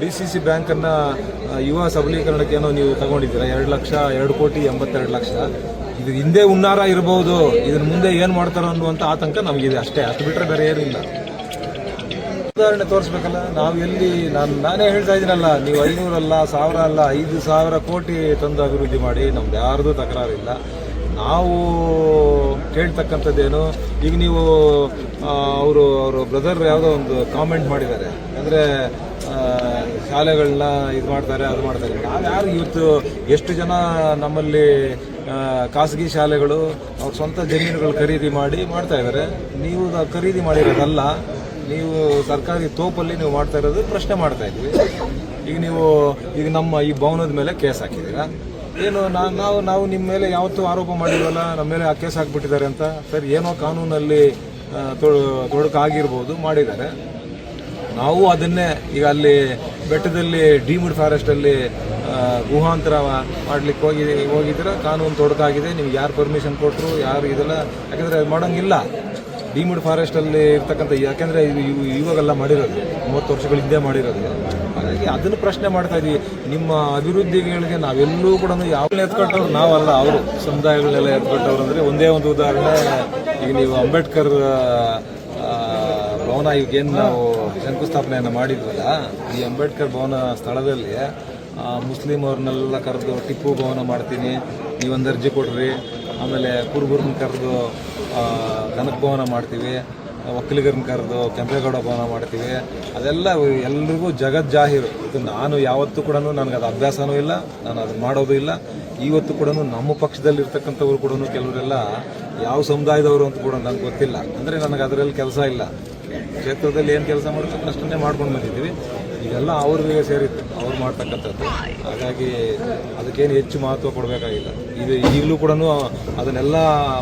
D C C ಬ್ಯಾಂಕನ್ನು ಯುವ ಸಬಲೀಕರಣಕ್ಕೆ ಏನೋ ನೀವು ತಗೊಂಡಿದ್ದೀರಾ? ಎರಡು ಲಕ್ಷ, ಎರಡು ಕೋಟಿ ಎಂಬತ್ತೆರಡು ಲಕ್ಷ. ಇದು ಹಿಂದೆ ಉನ್ನಾರ ಇರಬಹುದು. ಇದ್ರ ಮುಂದೆ ಏನು ಮಾಡ್ತಾರೋ ಅನ್ನುವಂಥ ಆತಂಕ ನಮಗಿದೆ ಅಷ್ಟೇ. ಅಷ್ಟು ಬಿಟ್ಟರೆ ಬೇರೆ ಏನಿಲ್ಲ ಉದಾಹರಣೆ ತೋರಿಸ್ಬೇಕಲ್ಲ, ನಾವು ಎಲ್ಲಿ, ನಾನು, ನಾನೇ ಹೇಳ್ತಾ ಇದ್ದೀನಲ್ಲ, ನೀವು ಐನೂರಲ್ಲ ಸಾವಿರ ಅಲ್ಲ, ಐದು ಸಾವಿರ ಕೋಟಿ ತಂದು ಅಭಿವೃದ್ಧಿ ಮಾಡಿ, ನಮ್ದು ಯಾರ್ದು ತಕರಾರಿಲ್ಲ ನಾವು ಕೇಳ್ತಕ್ಕಂಥದ್ದೇನು, ಈಗ ನೀವು ಅವರು ಅವರು ಬ್ರದರ್ ಯಾವುದೋ ಒಂದು ಕಾಮೆಂಟ್ ಮಾಡಿದ್ದಾರೆ. ಅಂದರೆ ಶಾಲೆಗಳನ್ನ ಇದು ಮಾಡ್ತಾರೆ, ಅದು ಮಾಡ್ತಾರೆ. ನಾವು ಯಾರು ಇವತ್ತು ಎಷ್ಟು ಜನ ನಮ್ಮಲ್ಲಿ ಖಾಸಗಿ ಶಾಲೆಗಳು ಅವ್ರ ಸ್ವಂತ ಜಮೀನುಗಳು ಖರೀದಿ ಮಾಡಿ ಮಾಡ್ತಾ ಇದ್ದಾರೆ ನೀವು ಖರೀದಿ ಮಾಡಿರೋದಲ್ಲ, ನೀವು ಸರ್ಕಾರಿ ತೋಪಲ್ಲಿ ನೀವು ಮಾಡ್ತಾ ಇರೋದು ಪ್ರಶ್ನೆ ಮಾಡ್ತಾ ಇದ್ವಿ. ಈಗ ನೀವು, ಈಗ ನಮ್ಮ ಈ ಭವನದ ಮೇಲೆ ಕೇಸ್ ಹಾಕಿದ್ದೀರಾ? ಏನು ನಾವು ನಾವು ನಿಮ್ಮ ಮೇಲೆ ಯಾವತ್ತೂ ಆರೋಪ ಮಾಡಿಲ್ವಲ್ಲ ನಮ್ಮ ಮೇಲೆ ಆ ಕೇಸ್ ಹಾಕ್ಬಿಟ್ಟಿದ್ದಾರೆ ಅಂತ? ಸರ್, ಏನೋ ಕಾನೂನಲ್ಲಿ ತೊಡಕಾಗಿರ್ಬೋದು, ಮಾಡಿದ್ದಾರೆ. ನಾವು ಅದನ್ನೇ ಈಗ ಅಲ್ಲಿ ಬೆಟ್ಟದಲ್ಲಿ ಡೀಮ್ಡ್ ಫಾರೆಸ್ಟ್ ಅಲ್ಲಿ ಆ, ಗುಹಾಂತರ ಮಾಡ್ಲಿಕ್ಕೆ ಹೋಗಿ ಹೋಗಿದ್ರೆ ಕಾನೂನು ತೊಡಕಾಗಿದೆ ನಿಮ್ಗೆ ಯಾರು ಪರ್ಮಿಷನ್ ಕೊಟ್ಟರು ಯಾರು ಇದೆಲ್ಲ? ಯಾಕಂದ್ರೆ ಮಾಡೋಂಗಿಲ್ಲ. ಡೀಮ್ಡ್ ಫಾರೆಸ್ಟ್ ಅಲ್ಲಿ ಇರ್ತಕ್ಕಂಥ ಯಾಕಂದ್ರೆ ಇವು ಇವಾಗೆಲ್ಲ ಮಾಡಿರೋದು ಮೂವತ್ತು ವರ್ಷಗಳ ಹಿಂದೆ ಮಾಡಿರೋದು. ಹಾಗಾಗಿ ಅದನ್ನು ಪ್ರಶ್ನೆ ಮಾಡ್ತಾ ಇದೀವಿ ನಿಮ್ಮ ಅಭಿವೃದ್ಧಿಗಳಿಗೆ ನಾವೆಲ್ಲೂ ಕೂಡ ಯಾವ ಎತ್ಕೊಟ್ಟವ್ರು ನಾವಲ್ಲ ಅವರು. ಸಮುದಾಯಗಳನ್ನೆಲ್ಲ ಎತ್ಕೊಟ್ಟವ್ರು ಅಂದ್ರೆ ಒಂದೇ ಒಂದು ಉದಾಹರಣೆ. ಈಗ ನೀವು ಅಂಬೇಡ್ಕರ್ ಭವನ ಈಗೇನು ನಾವು ಶಂಕುಸ್ಥಾಪನೆಯನ್ನು ಮಾಡಿದ್ವಲ್ಲ, ಈ ಅಂಬೇಡ್ಕರ್ ಭವನ ಸ್ಥಳದಲ್ಲಿ ಮುಸ್ಲಿಮ್ ಅವ್ರನ್ನೆಲ್ಲ ಕರೆದು ಟಿಪ್ಪು ಭವನ ಮಾಡ್ತೀನಿ, ನೀವೊಂದು ಅರ್ಜಿ ಕೊಡ್ರಿ, ಆಮೇಲೆ ಕುರುಬುರ್ನ ಕರೆದು ಕನಕ ಭವನ ಮಾಡ್ತೀವಿ ಒಕ್ಕಲಿಗರನ್ನ ಕರೆದು ಕೆಂಪೇಗೌಡ ಭವನ ಮಾಡ್ತೀವಿ, ಅದೆಲ್ಲ ಎಲ್ರಿಗೂ ಜಗಜ್ಜಾಹೀರು ಇದು ನಾನು ಯಾವತ್ತೂ ಕೂಡ ನನಗೆ ಅದು ಅಭ್ಯಾಸನೂ ಇಲ್ಲ, ನಾನು ಅದು ಮಾಡೋದು ಇಲ್ಲ. ಇವತ್ತು ಕೂಡ ನಮ್ಮ ಪಕ್ಷದಲ್ಲಿ ಇರ್ತಕ್ಕಂಥವ್ರು ಕೂಡ ಕೆಲವರೆಲ್ಲ ಯಾವ ಸಮುದಾಯದವರು ಅಂತ ಕೂಡ ನನಗೆ ಗೊತ್ತಿಲ್ಲ. ಅಂದರೆ ನನಗೆ ಅದರಲ್ಲಿ ಕೆಲಸ ಇಲ್ಲ. ಕ್ಷೇತ್ರದಲ್ಲಿ ಏನು ಕೆಲಸ ಮಾಡಬೇಕು ಅಷ್ಟನ್ನೇ ಮಾಡ್ಕೊಂಡು ಬಂದಿದ್ದೀವಿ. ಇದೆಲ್ಲ ಅವ್ರಿಗೆ ಸೇರಿತ್ತು. ಅವ್ರು ಮಾಡ್ತಕ್ಕಂಥದ್ದು. ಹಾಗಾಗಿ ಅದಕ್ಕೇನು ಹೆಚ್ಚು ಮಹತ್ವ ಕೊಡಬೇಕಾಗಿಲ್ಲ. ಇದು ಈಗಲೂ ಕೂಡ ಅದನ್ನೆಲ್ಲ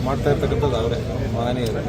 ಮಾಡ್ತಾ ಇರ್ತಕ್ಕಂಥದ್ದು ಅವರೇ ಮಾನೀಯರು